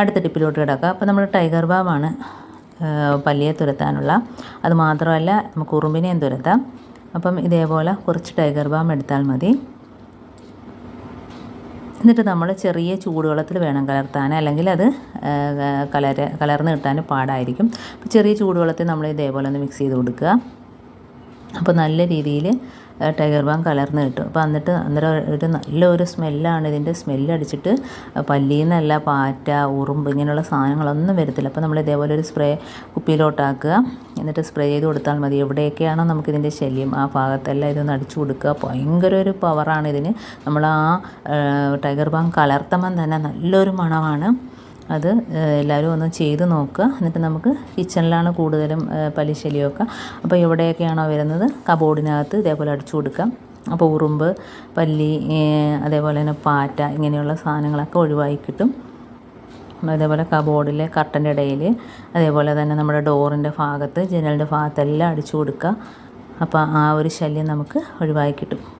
അടുത്ത ടിപ്പിലോട്ട് കിടക്കുക. അപ്പോൾ നമ്മൾ ടൈഗർ ബാമാണ് പല്ലിയെ തുരത്താനുള്ള. അത് മാത്രമല്ല നമുക്ക് ഉറുമ്പിനെയും തുരത്താം. അപ്പം ഇതേപോലെ കുറച്ച് ടൈഗർ ബാം എടുത്താൽ മതി. എന്നിട്ട് നമ്മൾ ചെറിയ ചൂടുവെള്ളത്തിൽ വേണം കലർത്താൻ. അല്ലെങ്കിൽ അത് കലര കലർന്ന് കിട്ടാൻ പാടായിരിക്കും. ചെറിയ ചൂടുവെള്ളത്തിൽ നമ്മൾ ഇതേപോലെ ഒന്ന് മിക്സ് ചെയ്ത് കൊടുക്കുക. അപ്പോൾ നല്ല രീതിയിൽ ടൈഗർ ബാം കലർന്ന് കിട്ടും. അപ്പോൾ എന്നിട്ട് അന്നേരം ഒരു നല്ലൊരു സ്മെല്ലാണ്. ഇതിന്റെ സ്മെല്ലടിച്ചിട്ട് പല്ലിയിൽ നിന്നല്ല പാറ്റ ഉറുമ്പ് ഇങ്ങനെയുള്ള സാധനങ്ങളൊന്നും വരത്തില്ല. അപ്പോൾ നമ്മൾ ഇതേപോലെ ഒരു സ്പ്രേ കുപ്പിയിലോട്ടാക്കുക. എന്നിട്ട് സ്പ്രേ ചെയ്ത് കൊടുത്താൽ മതി. എവിടെയൊക്കെയാണോ നമുക്കിതിന്റെ ശല്യം. ആ ഭാഗത്തെല്ലാം ഇതൊന്ന് അടിച്ചു കൊടുക്കുക. ഭയങ്കര ഒരു പവറാണ് ഇതിന്. നമ്മൾ ആ ടൈഗർ ബാം കലർത്തുമ്പം തന്നെ നല്ലൊരു മണമാണ്. അത് എല്ലാവരും ഒന്ന് ചെയ്ത് നോക്കുക. എന്നിട്ട് നമുക്ക് കിച്ചണിലാണ് കൂടുതലും പലിശലിയൊക്കെ അപ്പോൾ എവിടെയൊക്കെയാണോ വരുന്നത്? കബോർഡിനകത്ത് ഇതേപോലെ അടിച്ചു കൊടുക്കാം. അപ്പോൾ ഉറുമ്പ് പല്ലി അതേപോലെ തന്നെ പാറ്റ ഇങ്ങനെയുള്ള സാധനങ്ങളൊക്കെ ഒഴിവായി കിട്ടും. അതേപോലെ കബോർഡിലെ കർട്ടന്റെ ഇടയിൽ അതേപോലെ തന്നെ നമ്മുടെ ഡോറിന്റെ ഭാഗത്ത് ജനലിന്റെ ഭാഗത്തെല്ലാം അടിച്ചു കൊടുക്കുക. അപ്പോൾ ആ ഒരു ശല്യം നമുക്ക് ഒഴിവായി കിട്ടും.